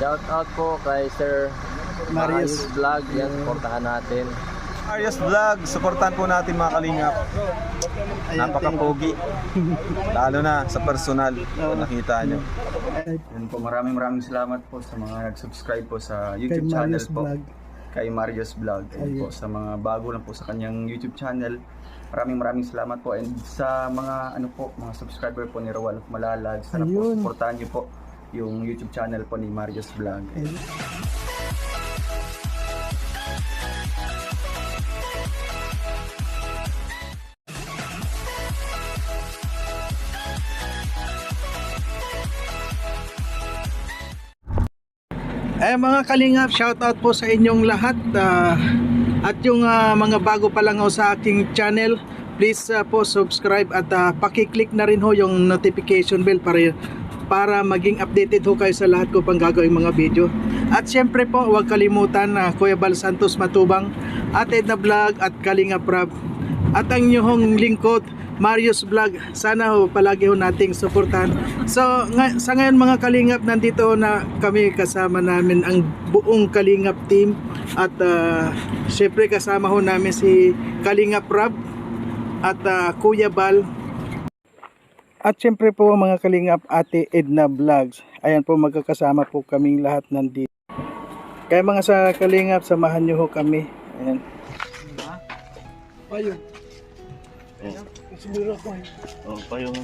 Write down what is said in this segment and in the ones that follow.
Shout out po kay Sir Marius. Vlog. Yan, portahan natin. Marius Vlog, supportan po natin mga kalingap. Napaka-pogi. Lalo na sa personal, kung nakita nyo. Yan po, maraming maraming salamat po sa mga nag-subscribe po sa Kay YouTube channel Marius po. Vlog. Kay Marius Vlog. Ayun. po, sa mga bago lang po sa kanyang YouTube channel. Maraming maraming salamat po. And sa mga ano po, mga subscriber po ni Rowan of Malalag, sana po Ayun. supportahan nyo po yung YouTube channel po ni Marius Vlog. Ayun. Eh mga kalingap, shoutout po sa inyong lahat. ah, at yung ah, mga bago pa lang ho sa aking channel, please ah, po subscribe at ah, pakiclick na rin ho yung notification bell para para maging updated ho kayo sa lahat ko pang gagawing mga video. At syempre po, huwag kalimutan na Kuya Bal Santos Matubang, at Edna Vlog at Kalinga Prab. At ang inyong lingkod, Marius Vlog. Sana ho palagi ho nating suportahan. So nga, sa ngayon mga Kalingap, nandito na kami kasama namin ang buong Kalingap team. At ah, syempre kasama ho namin si Kalingap Prab at ah, Kuya Bal at syempre po mga kalingap Ate Edna Vlogs. Ayan po magkakasama po kaming lahat nandito. Kaya mga sa kalingap, samahan nyo ho kami. Ayan. Ayun. Siguro ko. Oh, payong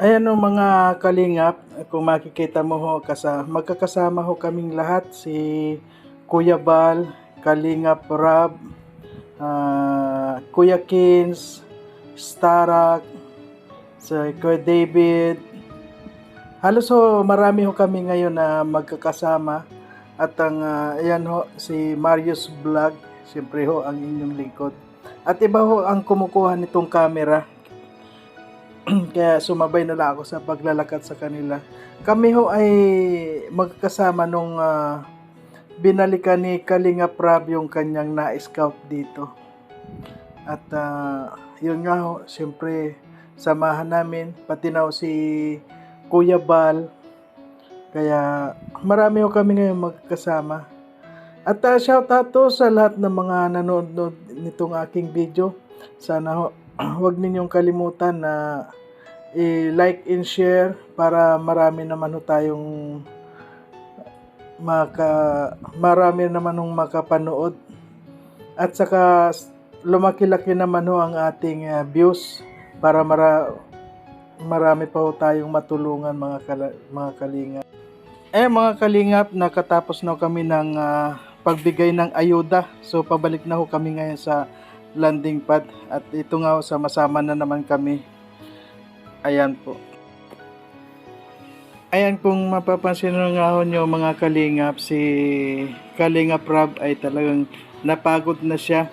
Ayan o mga kalingap, kung makikita mo ho, kasa, magkakasama ho kaming lahat, si Kuya Bal, Kalingap Rab, ah, Kuya Kins, Starak, si Kuya David. Halos ho, marami ho kami ngayon na magkakasama. At ang, ah, ayan ho, si Marius Vlog, siyempre ho, ang inyong lingkod. At iba ho ang kumukuha nitong camera. Kaya sumabay na lang ako sa paglalakad sa kanila. Kami ho ay magkasama nung ah, binalikan ni Kalinga Prab yung kanyang na-scout dito. At ah, yun nga ho, siyempre samahan namin, pati na ho si Kuya Bal. Kaya marami ho kami ngayon magkasama. At uh, shout out to sa lahat ng mga nanonood nitong aking video. Sana ho, huwag ninyong kalimutan na i-like and share para marami naman ho tayong maka marami naman hong makapanood at saka lumaki-laki naman ho ang ating uh, views para mara, marami pa ho tayong matulungan mga kala, mga kalingap. Eh mga kalingap, nakatapos na kami ng ah, pagbigay ng ayuda. So pabalik na ho kami ngayon sa landing pad at ito nga sama-sama na naman kami. Ayan po. Ayan kung mapapansin nga ho nyo mga kalingap, si Kalingap Rob ay talagang napagod na siya.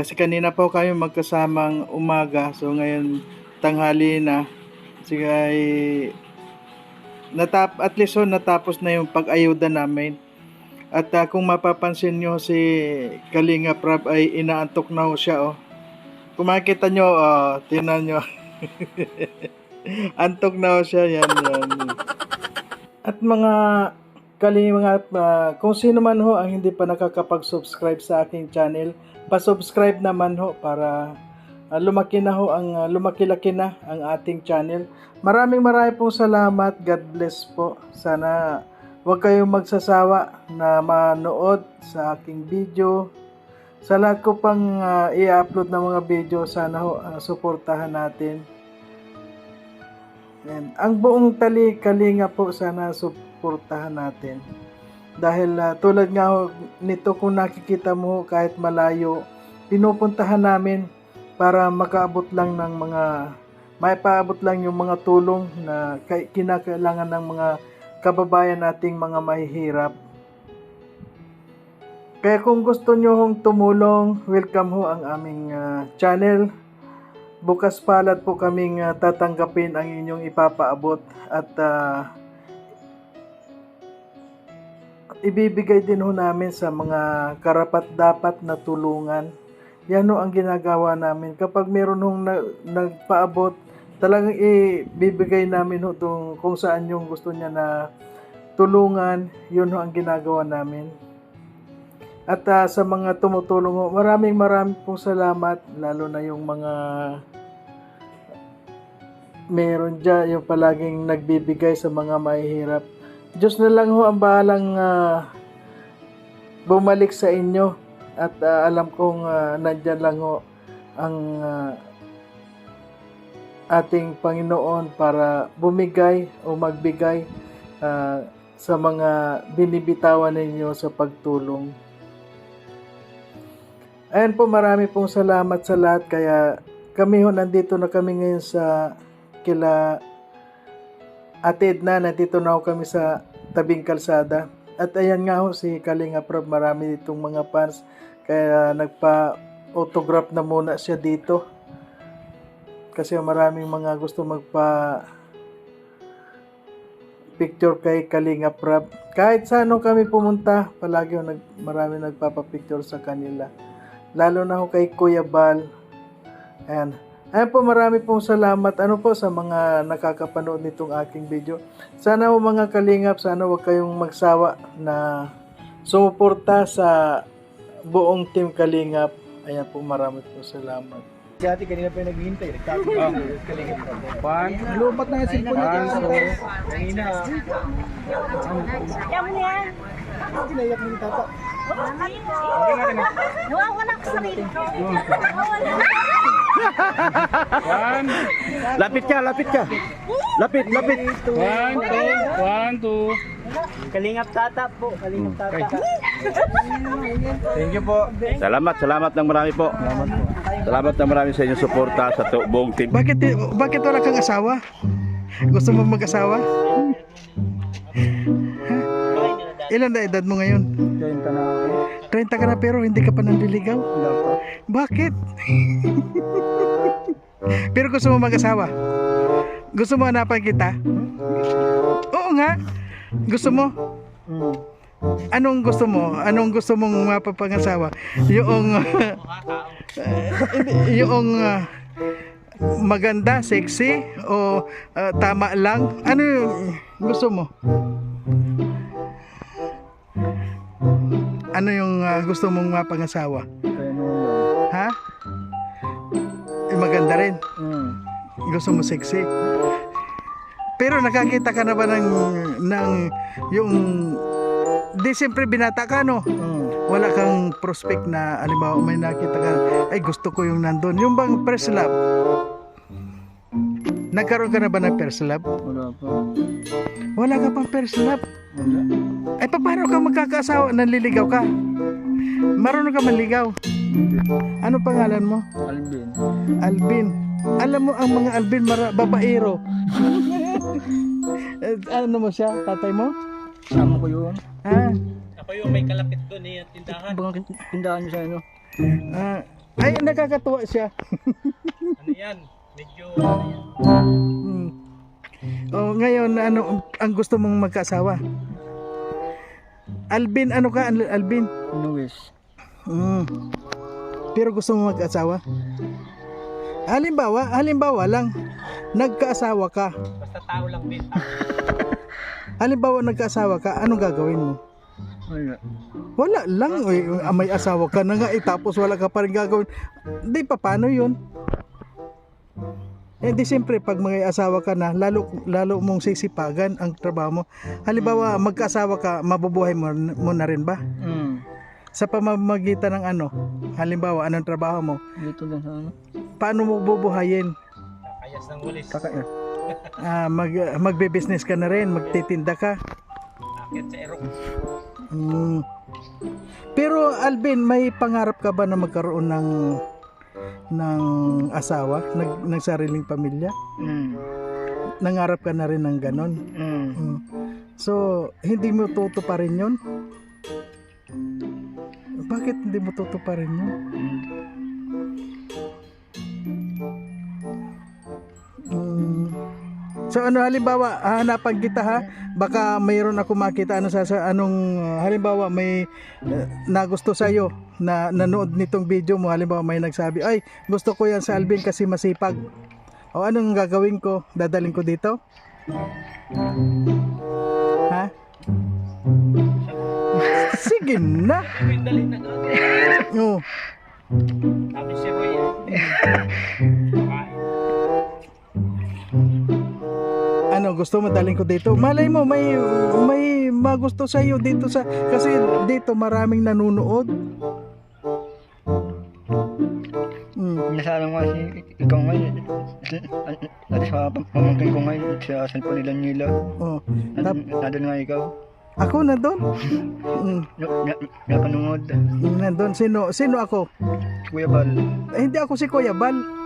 Kasi kanina po kayo magkasamang umaga, so ngayon tanghali na. Sige ay natap at least ho, natapos na yung pag-ayuda namin. At ah, kung mapapansin nyo si Kalinga Prab ay inaantok na ho siya oh. Kung makikita nyo, oh, tingnan nyo. Antok na ho siya, yan, yan. At mga Kalinga, ah, kung sino man ho ang hindi pa nakakapag-subscribe sa aking channel, pa-subscribe naman ho para ah, lumaki na ho ang ah, lumaki-laki na ang ating channel. Maraming maraming pong salamat. God bless po. Sana Huwag kayong magsasawa na manood sa aking video. Sa lahat ko pang ah, i-upload na mga video, sana ho, ah, suportahan natin. Yan. Ang buong tali kalinga po sana suportahan natin. Dahil ah, tulad nga nito kung nakikita mo kahit malayo, pinupuntahan namin para makaabot lang ng mga may paabot lang yung mga tulong na kinakailangan ng mga kababayan nating mga mahihirap. Kaya kung gusto nyo hong tumulong, welcome ho ang aming ah, channel. Bukas palad po kaming ah, tatanggapin ang inyong ipapaabot at ah, ibibigay din ho namin sa mga karapat-dapat na tulungan. Yan ho ang ginagawa namin. Kapag meron hong na- nagpaabot, talagang ibibigay namin ho tong kung saan yung gusto niya na tulungan, yun ho ang ginagawa namin. At ah, sa mga tumutulong ho, maraming maraming pong salamat, lalo na yung mga meron dyan, yung palaging nagbibigay sa mga mahihirap. Diyos na lang ho ang bahalang ah, bumalik sa inyo at ah, alam kong ah, nandyan lang ho ang ah, ating Panginoon para bumigay o magbigay ah, sa mga binibitawan ninyo sa pagtulong. Ayan po, marami pong salamat sa lahat. Kaya kami ho, nandito na kami ngayon sa kila Ate Edna. Nandito na ho kami sa tabing kalsada. At ayan nga ho, si Kalinga Prab, marami ditong mga fans. Kaya nagpa-autograph na muna siya dito. Kasi maraming mga gusto magpa picture kay Kalinga Prab. Kahit saan ho kami pumunta, palagi nag, marami nagpapapicture sa kanila. Lalo na ho kay Kuya Bal. Ayan. Ayan po, marami pong salamat ano po sa mga nakakapanood nitong aking video. Sana po mga kalingap, sana huwag kayong magsawa na sumuporta sa buong team kalingap. Ayan po, marami po salamat. Dati kanina pa yung naghihintay. Nagtapos oh. kalingap ko. Pan. Lupat na yung cellphone niya. Kanina. Yan mo yan. Kinaiyak mo yung tata. Nawawala ka sa sarili ko. Lapit ka, lapit ka. Lapit, lapit. One, two, one, two. Kalingap tata po. Kalingap tata. Thank you po. Salamat, salamat ng marami po. Salamat ng marami sa inyong suporta sa buong team. Bakit, bakit wala kang asawa? Gusto mo mag-asawa? Ilan na edad mo ngayon? Join ka na ako. 30 ka na pero hindi ka pa nanliligaw? Wala. Bakit? pero gusto mo mag-asawa? Gusto mo hanapan kita? Oo nga. Gusto mo? Mm. Anong gusto mo? Anong gusto mong mapapangasawa? Yung hindi, yung ah, maganda, sexy o ah, tama lang? Ano yung gusto mo? Ano yung ah, gusto mong mapangasawa? Ha? Eh, maganda rin. Mm. Gusto mo sexy. Pero nakakita ka na ba ng, ng yung di siyempre binata ka no? Mm. Wala kang prospect na alimbawa may nakita ka ay gusto ko yung nandun. Yung bang first love? Nagkaroon ka na ba ng first love? Wala po. Wala ka pang first love. Wala. Ay paano ka magkakaasawa? Nanliligaw ka? Marunong ka manligaw? Ano pangalan mo? Alvin. Alvin. Alam mo ang mga Alvin mara babaero. Eh, ano mo siya? Tatay mo? Sama ko yun. Ah, Ako yung may kalapit doon eh, tindahan. Baka tindahan niyo sa ano. ah, ay nakakatuwa siya. Ano yan? Medyo, ano yan? Hmm. Oh, ngayon ano ang gusto mong magkaasawa? Alvin, ano ka Al- Alvin? Luis. Mm. Pero gusto mo mag-asawa? Halimbawa, halimbawa lang, nagkaasawa ka. Basta tao lang din. Halimbawa nagkaasawa ka, anong gagawin mo? Wala. Wala lang, oy, ah, may asawa ka na nga eh, tapos wala ka pa rin gagawin. Di pa, paano yun? Eh di siyempre pag may asawa ka na, lalo, lalo mong sisipagan ang trabaho mo. Halimbawa, magkaasawa ka, mabubuhay mo, mo na rin ba? Mm. Sa pamamagitan ng ano? Halimbawa, anong trabaho mo? Dito lang sa ano. Paano mo bubuhayin? Kayas ng walis. Kaka Ah, mag, magbe-business ka na rin, magtitinda ka. Akit sa erok. Mm. Pero Alvin, may pangarap ka ba na magkaroon ng ng asawa, nag, ng sariling pamilya? Mm. Nangarap ka na rin ng ganon. Mm. Mm. So, hindi mo tutuparin yun? Bakit hindi mo tutuparin yun? Mm. So ano halimbawa hahanapan kita ha baka mayroon ako makita ano sa, sa anong halimbawa may uh, nagusto sa iyo na nanood nitong video mo halimbawa may nagsabi ay gusto ko yan sa Alvin kasi masipag O anong gagawin ko? Dadaling ko dito? Ha? Sige na. Dali na doon. Oh, Sabi ano gusto mo daling ko dito? Malay mo may may magusto sa iyo dito sa kasi dito maraming nanonood. Mm. Nasala nga si ikaw ngayon. At sa pamangkin ko ngayon, sa San Panilan nila. Oh. Tap, Nandun nga ikaw. ako na doon. Mm. Napanungod. Nandun sino sino ako? Si Kuya Bal. Eh, hindi ako si Kuya Bal.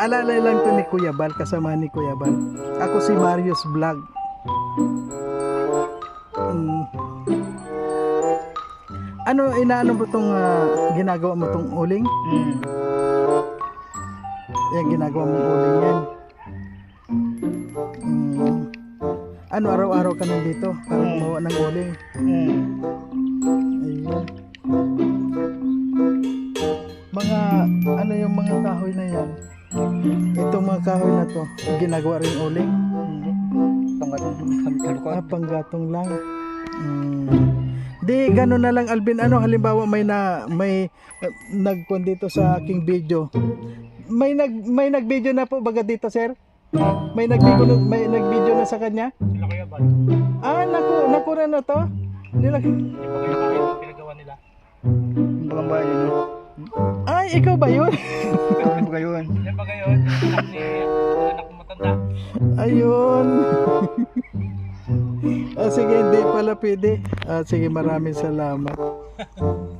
Alalay lang to ni Kuya Bal, kasama ni Kuya Bal. Ako si Marius Vlog. Mm. Ano, inaano mo tong ah, ginagawa mo tong uling? Hmm. Yan, ginagawa mong uling yan. Mm. Ano, araw-araw ka nandito para gumawa ng uling? Hmm. Ayun. Mga, ano yung mga kahoy na yan? Itong mga kahoy na to, ginagawa rin uling? Pangatong Ah, panggatong lang. Mm. Di, gano'n na lang Alvin. Ano, halimbawa may na, may uh, nagkon dito sa aking video. May nag, may nag-video na po baga dito, sir? May nag-video, may nag-video na sa kanya? Ah, naku, nakura na to? Nilag Hindi pa kayo kain yung pinagawa nila. Ang bagang bayan yun. Ay, ikaw ba yun? Ano ba yun? Yan ba kayo? Anak ni anak matanda. Ayun. ah, sige, hindi pala pwede. Ah, sige, maraming salamat.